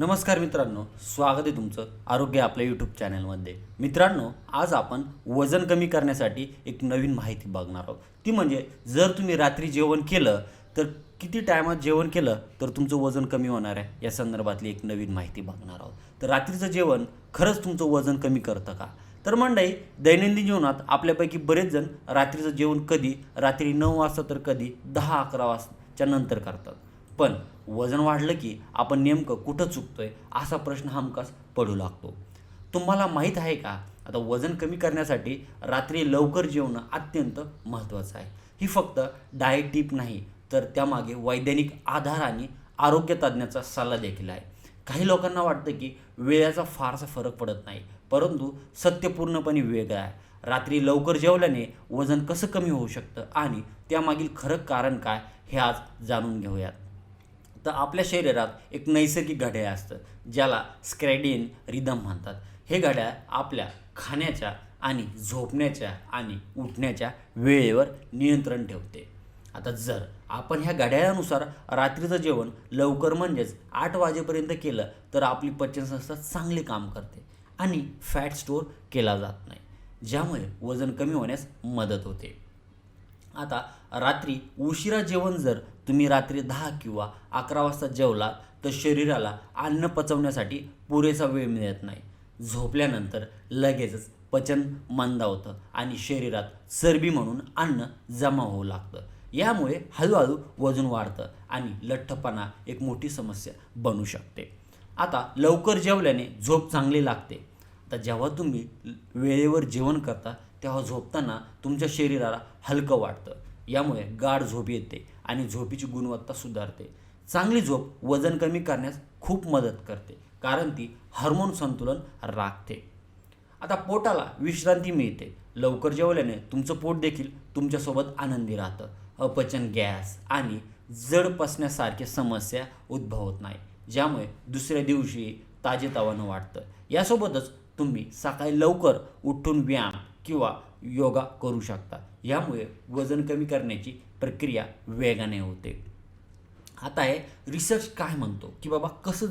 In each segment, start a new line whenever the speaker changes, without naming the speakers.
नमस्कार मित्रांनो स्वागत आहे तुमचं आरोग्य आपल्या यूट्यूब चॅनलमध्ये मित्रांनो आज आपण वजन कमी करण्यासाठी एक नवीन माहिती बघणार आहोत. ती म्हणजे जर तुम्ही रात्री जेवण केलं तर किती टायमात जेवण केलं तर तुमचं वजन कमी होणार आहे. या संदर्भातली एक नवीन माहिती बघणार आहोत. तर रात्रीचं जेवण खरंच तुमचं वजन कमी करतं का? तर मंडई दैनंदिन जीवनात आपल्यापैकी बरेच जण रात्रीचं जेवण कधी रात्री नऊ वाजता तर कधी दहा अकरा वाजताच्या नंतर करतात. पण वजन वाढलं की आपण नेमकं कुठं चुकतोय असा प्रश्न हमखास पडू लागतो. तुम्हाला माहीत आहे का? आता वजन कमी करण्यासाठी रात्री लवकर जेवणं अत्यंत महत्त्वाचं आहे. ही फक्त डाएट टीप नाही तर त्यामागे वैज्ञानिक आधार आणि आरोग्य तज्ज्ञाचा सल्ला देखील आहे. काही लोकांना वाटतं की वेळेचा फारसा फरक पडत नाही परंतु सत्य पूर्णपणे वेगळं आहे. रात्री लवकर जेवल्याने वजन कसं कमी होऊ शकतं आणि त्यामागील खरं कारण काय हे आज जाणून घेऊयात. तर आपल्या शरीरात एक नैसर्गिक घड्याळ असतं ज्याला स्क्रॅडिन रिदम म्हणतात. हे घड्याळ आपल्या खाण्याच्या आणि झोपण्याच्या आणि उठण्याच्या वेळेवर नियंत्रण ठेवते. आता जर आपण ह्या घड्याळानुसार रात्रीचं जेवण लवकर म्हणजेच आठ वाजेपर्यंत केलं तर आपली पचनसंस्था चांगले काम करते आणि फॅट स्टोअर केला जात नाही ज्यामुळे वजन कमी होण्यास मदत होते. आता रात्री उशिरा जेवण जर तुम्ही रात्री दहा किंवा अकरा वाजता जेवला तर शरीराला अन्न पचवण्यासाठी पुरेसा वेळ मिळत नाही. झोपल्यानंतर लगेचच पचन मंदावतं आणि शरीरात चरबी म्हणून अन्न जमा होऊ लागतं. यामुळे हळूहळू वजन वाढतं आणि लठ्ठपणा एक मोठी समस्या बनू शकते. आता लवकर जेवल्याने झोप चांगली लागते. तर जेव्हा तुम्ही वेळेवर जेवण करता तेव्हा झोपताना तुमच्या शरीराला हलकं वाटतं. यामुळे गाढ झोप येते आणि झोपीची गुणवत्ता सुधारते. चांगली झोप वजन कमी करण्यास खूप मदत करते कारण ती हार्मोन संतुलन राखते. आता पोटाला विश्रांती मिळते. लवकर जेवल्याने तुमचं पोट देखील तुमच्यासोबत आनंदी राहतं. अपचन गॅस आणि जड पसण्यासारख्या समस्या उद्भवत नाही ज्यामुळे दुसऱ्या दिवशी ताजेतवानं वाटतं. यासोबतच तुम्ही सकाळी लवकर उठून व्यायाम किंवा योगा करू शकता यामुळे वजन कमी करण्याची प्रक्रिया वेगाने होते. आता आहे रिसर्च काय म्हणतो? की बाबा कसं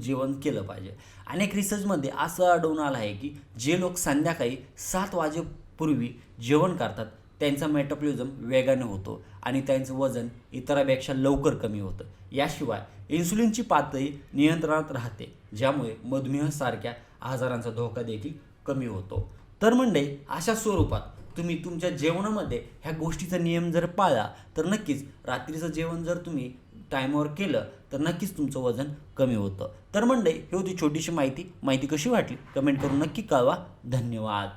जेवण केलं पाहिजे? अनेक रिसर्चमध्ये असं आढळून आलं आहे की जे लोक संध्याकाळी सात वाजेपूर्वी जेवण करतात त्यांचा मेटाबॉलिझम वेगाने होतो आणि त्यांचं वजन इतरांपेक्षा लवकर कमी होतं. याशिवाय इन्सुलिनची पातळी नियंत्रणात राहते ज्यामुळे मधुमेहासारख्या आजारांचा धोका देखील कमी होतो. तर म्हणजे अशा स्वरूपात तुम्ही तुमच्या जेवणामध्ये ह्या गोष्टीचा नियम जर पाळला तर नक्कीच रात्रीचं जेवण जर तुम्ही टायमावर केलं तर नक्कीच तुमचं वजन कमी होतं. तर म्हणजे ही होती छोटीशी माहिती. माहिती कशी वाटली? कमेंट करून नक्की कळवा. धन्यवाद.